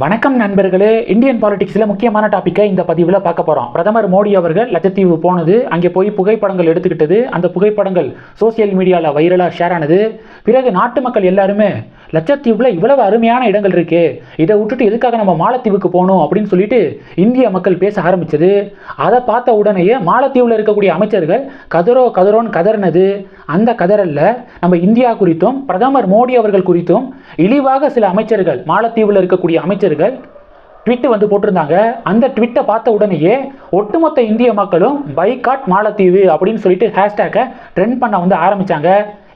வணக்கம் நண்பர்களே. இந்தியன் பாலிடிக்ஸில் முக்கியமான டாப்பிக்கை இந்த பதிவில் பார்க்க போகிறோம் பிரதமர் மோடி அவர்கள் லட்சத்தீவு போனது அங்கே போய் புகைப்படங்கள் எடுத்துக்கிட்டது அந்த புகைப்படங்கள் சோசியல் மீடியாவில் வைரலாக ஷேர் ஆனது. பிறகு நாட்டு மக்கள் எல்லாருமே லட்சத்தீவில் இவ்வளவு அருமையான இடங்கள் இருக்கே இதை விட்டுட்டு எதுக்காக நம்ம மாலத்தீவுக்கு போகணும் அப்படின்னு சொல்லிட்டு இந்திய மக்கள் பேச ஆரம்பித்தது அதை பார்த்த உடனேயே மாலத்தீவில் இருக்கக்கூடிய அமைச்சர்கள் கதரோ கதரோன்னு கதறினது. அந்த கதறல்ல நம்ம இந்தியா குறித்தும் பிரதமர் மோடி அவர்கள் குறித்தும் இழிவாக சில அமைச்சர்கள் மாலத்தீவில் இருக்கக்கூடிய அமைச்சர் அமைச்சர்கள் ட்விட்டு வந்து போட்டிருந்தாங்க. அந்த ட்விட்டை பார்த்த உடனேயே ஒட்டுமொத்த இந்திய மக்களும் பைகாட் மாலத்தீவு அப்படின்னு சொல்லிட்டு ஹேஷ்டேக்கை ட்ரெண்ட் பண்ண வந்து ஆரம்பிச்சாங்க.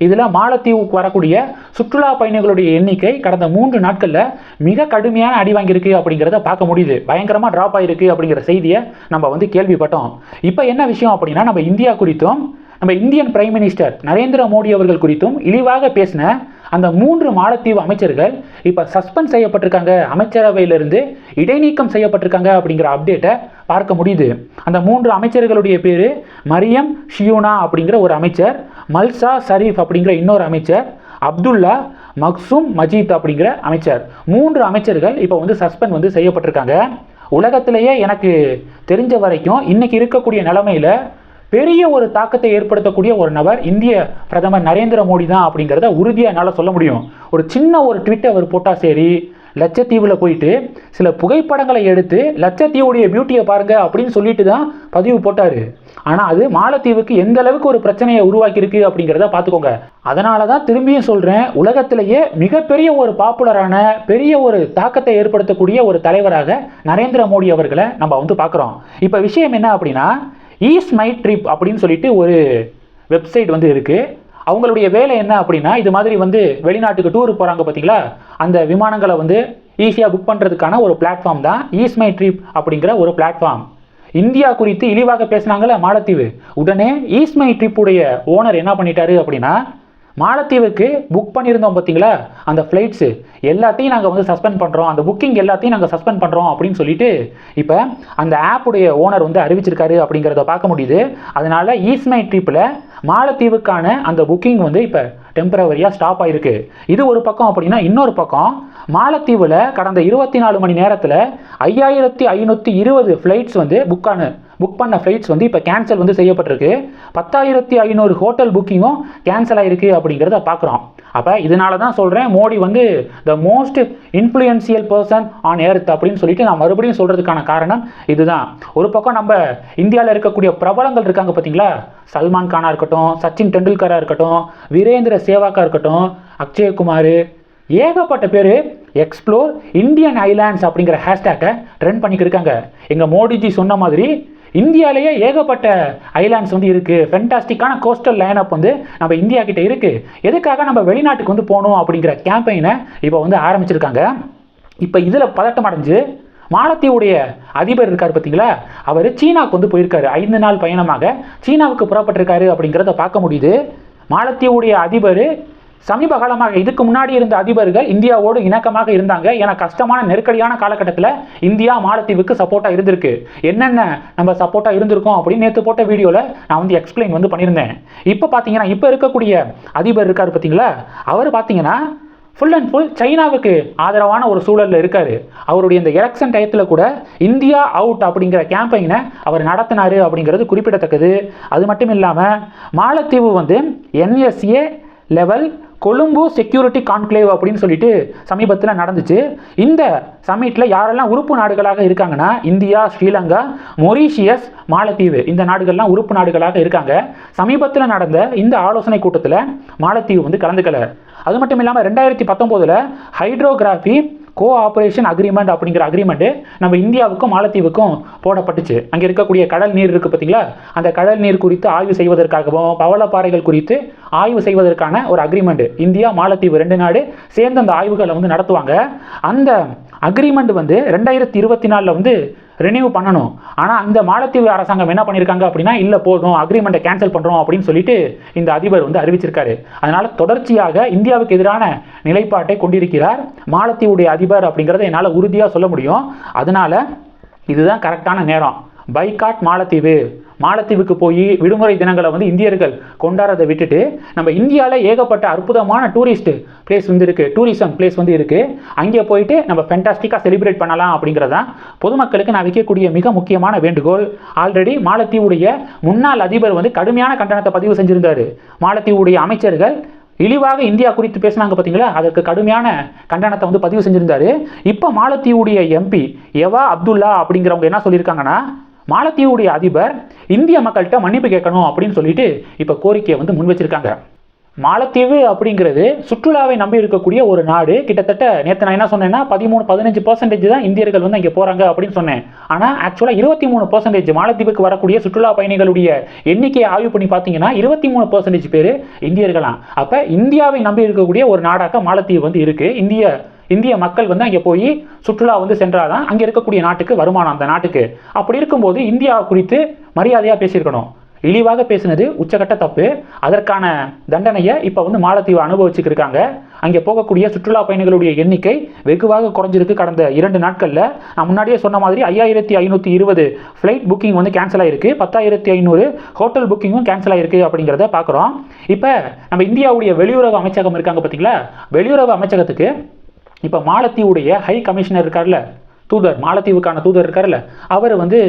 இதில் மாலத்தீவுக்கு வரக்கூடிய சுற்றுலா பயணிகளுடைய எண்ணிக்கை கடந்த மூன்று நாட்களில் மிக கடுமையான அடி வாங்கியிருக்கு அப்படிங்கிறத பார்க்க முடியுது. பயங்கரமாக ட்ராப் ஆகிருக்கு அப்படிங்கிற செய்தியை நம்ம வந்து கேள்விப்பட்டோம். இப்போ என்ன விஷயம் அப்படின்னா நம்ம இந்தியா குறித்தும் நம்ம Indian prime minister Narendra Modi அவர்கள் குறித்தும் இழிவாக பேசின அந்த மூன்று மாலத்தீவு அமைச்சர்கள் இப்போ சஸ்பெண்ட் செய்யப்பட்டிருக்காங்க. அமைச்சரவையிலிருந்து இடைநீக்கம் செய்யப்பட்டிருக்காங்க அப்படிங்கிற அப்டேட்டை பார்க்க முடியுது. அந்த மூன்று அமைச்சர்களுடைய பேர் மரியம் ஷியூனா அப்படிங்கிற ஒரு அமைச்சர் மல்சா ஷரீஃப் அப்படிங்கிற இன்னொரு அமைச்சர் அப்துல்லா மக்சூம் மஜீத் அப்படிங்கிற அமைச்சர். மூன்று அமைச்சர்கள் இப்போ வந்து சஸ்பெண்ட் வந்து செய்யப்பட்டிருக்காங்க. உலகத்திலேயே எனக்கு தெரிஞ்ச வரைக்கும் இன்றைக்கி இருக்கக்கூடிய நிலமையில் பெரிய ஒரு தாக்கத்தை ஏற்படுத்தக்கூடிய ஒரு நபர் இந்திய பிரதமர் நரேந்திர மோடி தான் அப்படிங்கிறத உறுதியாக என்னால் சொல்ல முடியும். ஒரு சின்ன ஒரு ட்விட்டை அவர் போட்டால் சரி லட்சத்தீவில் போயிட்டு சில புகைப்படங்களை எடுத்து லட்சத்தீவுடைய பியூட்டியை பாருங்கள் அப்படின்னு சொல்லிட்டு தான் பதிவு போட்டார். ஆனால் அது மாலத்தீவுக்கு எந்த அளவுக்கு ஒரு பிரச்சனையை உருவாக்கியிருக்கு அப்படிங்கிறத பார்த்துக்கோங்க அதனால தான் திரும்பியும் சொல்கிறேன் உலகத்திலேயே மிகப்பெரிய ஒரு பாப்புலரான பெரிய ஒரு தாக்கத்தை ஏற்படுத்தக்கூடிய ஒரு தலைவராக நரேந்திர மோடி அவர்களை நம்ம வந்து பார்க்குறோம் இப்போ விஷயம் என்ன அப்படின்னா ஈஸ் மை ட்ரிப் அப்படின்னு சொல்லிட்டு ஒரு வெப்சைட் வந்து இருக்குது அவங்களுடைய வேலை என்ன அப்படின்னா இது மாதிரி வந்து வெளிநாட்டுக்கு டூர் போகிறாங்க பார்த்தீங்களா அந்த விமானங்களை வந்து ஈஸியாக புக் பண்ணுறதுக்கான ஒரு பிளாட்ஃபார்ம் தான் ஈஸ் மை ட்ரிப் அப்படிங்கிற ஒரு பிளாட்ஃபார்ம் இந்தியா குறித்து இழிவாக பேசினாங்களே மாலத்தீவு. உடனே ஈஸ் மை ட்ரிப்புடைய ஓனர் என்ன பண்ணிட்டாரு அப்படின்னா மாலத்தீவுக்கு புக் பண்ணியிருந்தோம் பார்த்தீங்களா? அந்த ஃப்ளைட்ஸு எல்லாத்தையும் நாங்கள் வந்து சஸ்பெண்ட் பண்ணுறோம் அந்த புக்கிங் எல்லாத்தையும் நாங்கள் சஸ்பெண்ட் பண்ணுறோம் அப்படின்னு சொல்லிட்டு இப்போ அந்த ஆப்புடைய ஓனர் வந்து அறிவிச்சிருக்காரு அப்படிங்கிறத பார்க்க முடியுது. அதனால் ஈஸ்மை ட்ரிப்பில் மாலத்தீவுக்கான அந்த புக்கிங் வந்து இப்போ டெம்பரவரியாக ஸ்டாப் ஆகிருக்கு இது ஒரு பக்கம் அப்படின்னா இன்னொரு பக்கம் மாலத்தீவில் கடந்த இருபத்தி நாலு மணி நேரத்தில் ஐயாயிரத்தி ஐநூற்றி இருபது ஃப்ளைட்ஸ் வந்து புக்கான புக் பண்ண ஃப்ளைட்ஸ் வந்து இப்போ கேன்சல் வந்து செய்யப்பட்டிருக்கு. பத்தாயிரத்தி ஐநூறு ஹோட்டல் புக்கிங்கும் கேன்சல் ஆகிருக்கு அப்படிங்கிறத பார்க்குறோம் அப்போ இதனால தான் சொல்கிறேன் மோடி வந்து the most influential person on earth அப்படின்னு சொல்லிட்டு நான் மறுபடியும் சொல்கிறதுக்கான காரணம் இதுதான். ஒரு பக்கம் நம்ம இந்தியாவில் இருக்கக்கூடிய பிரபலங்கள் இருக்காங்க பார்த்தீங்களா சல்மான் கானாக இருக்கட்டும் சச்சின் டெண்டுல்கராக இருக்கட்டும் வீரேந்திர சேவாக்கா இருக்கட்டும் அக்ஷயகுமார் ஏகப்பட்ட பேர் எக்ஸ்ப்ளோர் இந்தியன் ஐலாண்ட்ஸ் அப்படிங்கிற ஹேஷ்டேக்கை ட்ரெண்ட் பண்ணிக்கிட்டு இருக்காங்க. எங்கள் மோடிஜி சொன்ன மாதிரி இந்தியாவிலேயே ஏகப்பட்ட ஐலாண்ட்ஸ் வந்து இருக்குது ஃபென்டாஸ்டிக்கான கோஸ்டல் லைனப் வந்து நம்ம இந்தியா கிட்டே இருக்குது எதுக்காக நம்ம வெளிநாட்டுக்கு வந்து போகணும் அப்படிங்கிற கேம்பெயினை இப்போ வந்து ஆரம்பிச்சிருக்காங்க. இப்போ இதில் பதட்டம் அடைஞ்சு மாலத்தீவுடைய அதிபர் இருக்கார் பார்த்தீங்களா அவர் சீனாவுக்கு வந்து போயிருக்காரு. ஐந்து நாள் பயணமாக சீனாவுக்கு புறப்பட்டிருக்காரு அப்படிங்கிறத பார்க்க முடியுது. மாலத்தீவுடைய அதிபர் சமீப காலமாக இதுக்கு முன்னாடி இருந்த அதிபர்கள் இந்தியாவோடு இணக்கமாக இருந்தாங்க. ஏன்னா கஷ்டமான நெருக்கடியான காலகட்டத்தில் இந்தியா மாலத்தீவுக்கு சப்போர்ட்டாக இருந்திருக்கு. என்னென்ன நம்ம சப்போர்ட்டாக இருந்திருக்கோம் அப்படின்னு நேற்று போட்ட வீடியோவில் நான் வந்து எக்ஸ்பிளைன் வந்து பண்ணியிருந்தேன். இப்போ பார்த்தீங்கன்னா இப்போ இருக்கக்கூடிய அதிபர் இருக்கார் பார்த்தீங்களா அவர் பார்த்தீங்கன்னா ஃபுல் அண்ட் ஃபுல் சைனாவுக்கு ஆதரவான ஒரு சூழலில் இருக்கார். அவருடைய இந்த எலெக்ஷன் டயத்தில் கூட இந்தியா அவுட் அப்படிங்கிற கேம்பெயினை அவர் நடத்தினார் அப்படிங்கிறது குறிப்பிடத்தக்கது. அது மட்டும் இல்லாமல் மாலத்தீவு வந்து NSA level Colombo security conclave அப்படின்னு சொல்லிட்டு சமீபத்தில் நடந்துச்சு. இந்த சமிட்டில் யாரெல்லாம் உறுப்பு நாடுகளாக இருக்காங்கன்னா இந்தியா ஸ்ரீலங்கா மொரீஷியஸ் மாலத்தீவு இந்த நாடுகள்லாம் உறுப்பு நாடுகளாக இருக்காங்க. சமீபத்தில் நடந்த இந்த ஆலோசனை கூட்டத்தில் மாலத்தீவு வந்து கலந்துக்கல. அது மட்டும் இல்லாமல் ரெண்டாயிரத்தி பத்தொம்போதில் ஹைட்ரோகிராஃபி கோ ஆப்ரேஷன் அக்ரிமெண்ட் அப்படிங்கிற அக்ரிமெண்ட்டு நம்ம இந்தியாவுக்கும் மாலத்தீவுக்கும் போடப்பட்டுச்சு. அங்கே இருக்கக்கூடிய கடல் நீர் இருக்குது பார்த்தீங்களா அந்த கடல் நீர் குறித்து ஆய்வு செய்வதற்காகவும் பவளப்பாறைகள் குறித்து ஆய்வு செய்வதற்கான ஒரு அக்ரிமெண்ட் இந்தியா மாலத்தீவு ரெண்டு நாடு சேர்ந்து அந்த ஆய்வுகளை வந்து நடத்துவாங்க. அந்த அக்ரிமெண்ட் வந்து ரெண்டாயிரத்தி இருபத்தி நாலில் வந்து ரினியூ பண்ணணும். ஆனால் அந்த மாலத்தீவு அரசாங்கம் என்ன பண்ணியிருக்காங்க அப்படின்னா இல்லை போதும் அக்ரிமெண்ட்டை கேன்சல் பண்ணுறோம் அப்படின்னு சொல்லிட்டு இந்த அதிபர் வந்து அறிவிச்சிருக்காரு. அதனால் தொடர்ச்சியாக இந்தியாவுக்கு எதிரான நிலைப்பாட்டை கொண்டிருக்கிறார். மாலத்தீவுடைய அதிபர் அப்படிங்கிறத என்னால் உறுதியாக சொல்ல முடியும். அதனால் இதுதான் கரெக்டான நேரம். பைகாட் மாலத்தீவு. மாலத்தீவுக்கு போய் விடுமுறை தினங்களை வந்து இந்தியர்கள் கொண்டாடுறதை விட்டுட்டு நம்ம இந்தியாவில் ஏகப்பட்ட அற்புதமான டூரிஸ்ட் பிளேஸ் வந்து இருக்குது டூரிசம் பிளேஸ் வந்து இருக்குது அங்கே போயிட்டு நம்ம ஃபென்டாஸ்டிக்காக செலிப்ரேட் பண்ணலாம் அப்படிங்கிறதான் பொதுமக்களுக்கு நான் வைக்கக்கூடிய மிக முக்கியமான வேண்டுகோள். ஆல்ரெடி மாலத்தீவுடைய முன்னாள் அதிபர் வந்து கடுமையான கண்டனத்தை பதிவு செஞ்சுருந்தார். மாலத்தீவுடைய அமைச்சர்கள் இழிவாக இந்தியா குறித்து பேசினாங்க பார்த்தீங்களா அதற்கு கடுமையான கண்டனத்தை வந்து பதிவு செஞ்சுருந்தாரு. இப்போ மாலத்தீவுடைய எம்பி எவா அப்துல்லா அப்படிங்கிறவங்க என்ன சொல்லியிருக்காங்கன்னா மாலத்தீவுடைய அதிபர் இந்திய மக்கள்கிட்ட மன்னிப்பு கேட்கணும் அப்படின்னு சொல்லிட்டு இப்போ கோரிக்கையை வந்து முன் வச்சிருக்காங்க மாலத்தீவு அப்படிங்கிறது சுற்றுலாவை நம்பி இருக்கக்கூடிய ஒரு நாடு. கிட்டத்தட்ட நேற்று நான் என்ன சொன்னேன்னா பதிமூணு பதினஞ்சு பர்சன்டேஜ் தான் இந்தியர்கள் வந்து இங்கே போகிறாங்க அப்படின்னு சொன்னேன். ஆனால் ஆக்சுவலாக இருபத்தி மூணு பர்சன்டேஜ் மாலத்தீவுக்கு வரக்கூடிய சுற்றுலா பயணிகளுடைய எண்ணிக்கையை ஆய்வு பண்ணி பார்த்தீங்கன்னா இருபத்தி மூணு பர்சன்டேஜ் பேர் இந்தியர்களாம். அப்போ இந்தியாவை நம்பி இருக்கக்கூடிய ஒரு நாடாக மாலத்தீவு வந்து இருக்குது இந்திய இந்திய மக்கள் வந்து அங்கே போய் சுற்றுலா வந்து சென்றாதான் அங்கே இருக்கக்கூடிய நாட்டுக்கு வருமானம் அந்த நாட்டுக்கு. அப்படி இருக்கும்போது இந்தியா குறித்து மரியாதையாக பேசியிருக்கணும். இழிவாக பேசினது உச்சகட்ட தப்பு. அதற்கான தண்டனையை இப்போ வந்து மாலத்தீவு அனுபவிச்சுக்கிருக்காங்க அங்கே போகக்கூடிய சுற்றுலா பயணிகளுடைய எண்ணிக்கை வெகுவாக குறைஞ்சிருக்கு கடந்த இரண்டு நாட்களில். நான் முன்னாடியே சொன்ன மாதிரி ஐயாயிரத்தி ஐநூற்றி இருபது ஃப்ளைட் புக்கிங் வந்து கேன்சல் ஆயிருக்கு. பத்தாயிரத்தி ஐநூறு ஹோட்டல் புக்கிங்கும் கேன்சல் ஆயிருக்கு அப்படிங்கிறத பார்க்குறோம் இப்போ நம்ம இந்தியாவுடைய வெளியுறவு அமைச்சகம் இருக்காங்க பார்த்தீங்களா வெளியுறவு அமைச்சகத்துக்கு இப்போ மாலத்தீவுடைய ஹை கமிஷனர் இருக்கார்ல தூதர் மாலத்தீவுக்கான தூதர் இருக்கார்ல அவர் வந்து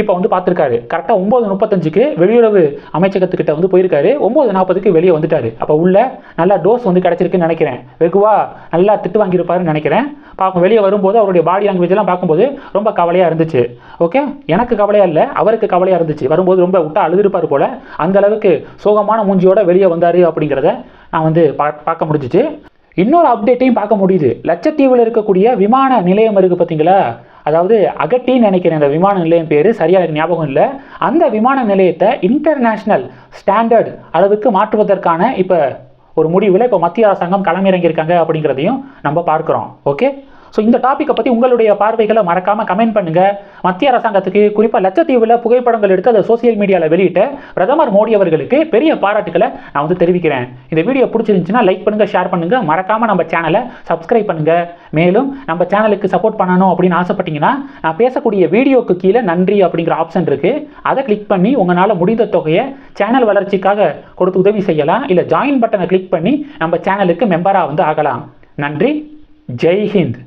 இப்போ வந்து பார்த்துருக்காரு. கரெக்டாக ஒம்பது முப்பத்தஞ்சுக்கு வெளியுறவு அமைச்சகத்துக்கிட்ட வந்து போயிருக்காரு. ஒம்பது நாற்பதுக்கு வெளியே வந்துட்டாரு. அப்போ உள்ள நல்லா டோஸ் வந்து கிடச்சிருக்குன்னு நினைக்கிறேன். வெகுவா நல்லா திட்டு வாங்கியிருப்பாருன்னு நினைக்கிறேன். பார்க்கும் வெளியே வரும்போது அவருடைய பாடி லாங்குவேஜ்லாம் பார்க்கும்போது ரொம்ப கவலையாக இருந்துச்சு. ஓகே எனக்கு கவலையாக இல்லை. அவருக்கு கவலையாக இருந்துச்சு. வரும்போது ரொம்ப விட்டா அழுதுருப்பார் போல. அந்த அளவுக்கு சோகமான மூஞ்சியோட வெளியே வந்தார் அப்படிங்கிறத நான் வந்து பா பார்க்க முடிஞ்சிச்சு. இன்னொரு அப்டேட்டையும் பார்க்க முடியுது. லட்சத்தீவில் இருக்கக்கூடிய விமான நிலையம் இருக்குது பார்த்தீங்களா அதாவது அகட்டின்னு நினைக்கிறேன் அந்த விமான நிலையம் பேர் சரியாக எனக்கு ஞாபகம் இல்லை. அந்த விமான நிலையத்தை இன்டர்நேஷ்னல் ஸ்டாண்டர்ட் அளவுக்கு மாற்றுவதற்கான இப்போ ஒரு முடிவில் இப்போ மத்திய அரசாங்கம் களமிறங்கியிருக்காங்க அப்படிங்கிறதையும் நம்ம பார்க்குறோம். ஓகே ஸோ இந்த டாப்பிக்கை பற்றி உங்களுடைய பார்வைகளை மறக்காமல் கமெண்ட் பண்ணுங்கள் மத்திய அரசாங்கத்துக்கு குறிப்பாக லட்சத்தீவில் புகைப்படங்கள் எடுத்து அதை சோசியல் மீடியாவில் வெளியிட்ட பிரதமர் மோடி அவர்களுக்கு பெரிய பாராட்டுக்களை நான் வந்து தெரிவிக்கிறேன். இந்த வீடியோ பிடிச்சிருந்துச்சுன்னா லைக் பண்ணுங்கள் ஷேர் பண்ணுங்கள் மறக்காமல் நம்ம சேனலை சப்ஸ்கிரைப் பண்ணுங்கள் மேலும் நம்ம சேனலுக்கு சப்போர்ட் பண்ணணும் அப்படின்னு ஆசைப்பட்டீங்கன்னா நான் பேசக்கூடிய வீடியோக்கு கீழே நன்றி அப்படிங்கிற ஆப்ஷன் இருக்குது அதை கிளிக் பண்ணி உங்களால் முடிந்த தொகையை சேனல் வளர்ச்சிக்காக கொடுத்து உதவி செய்யலாம். இல்லை ஜாயின் பட்டனை கிளிக் பண்ணி நம்ம சேனலுக்கு மெம்பராக வந்து ஆகலாம். நன்றி. ஜெய் ஹிந்த்.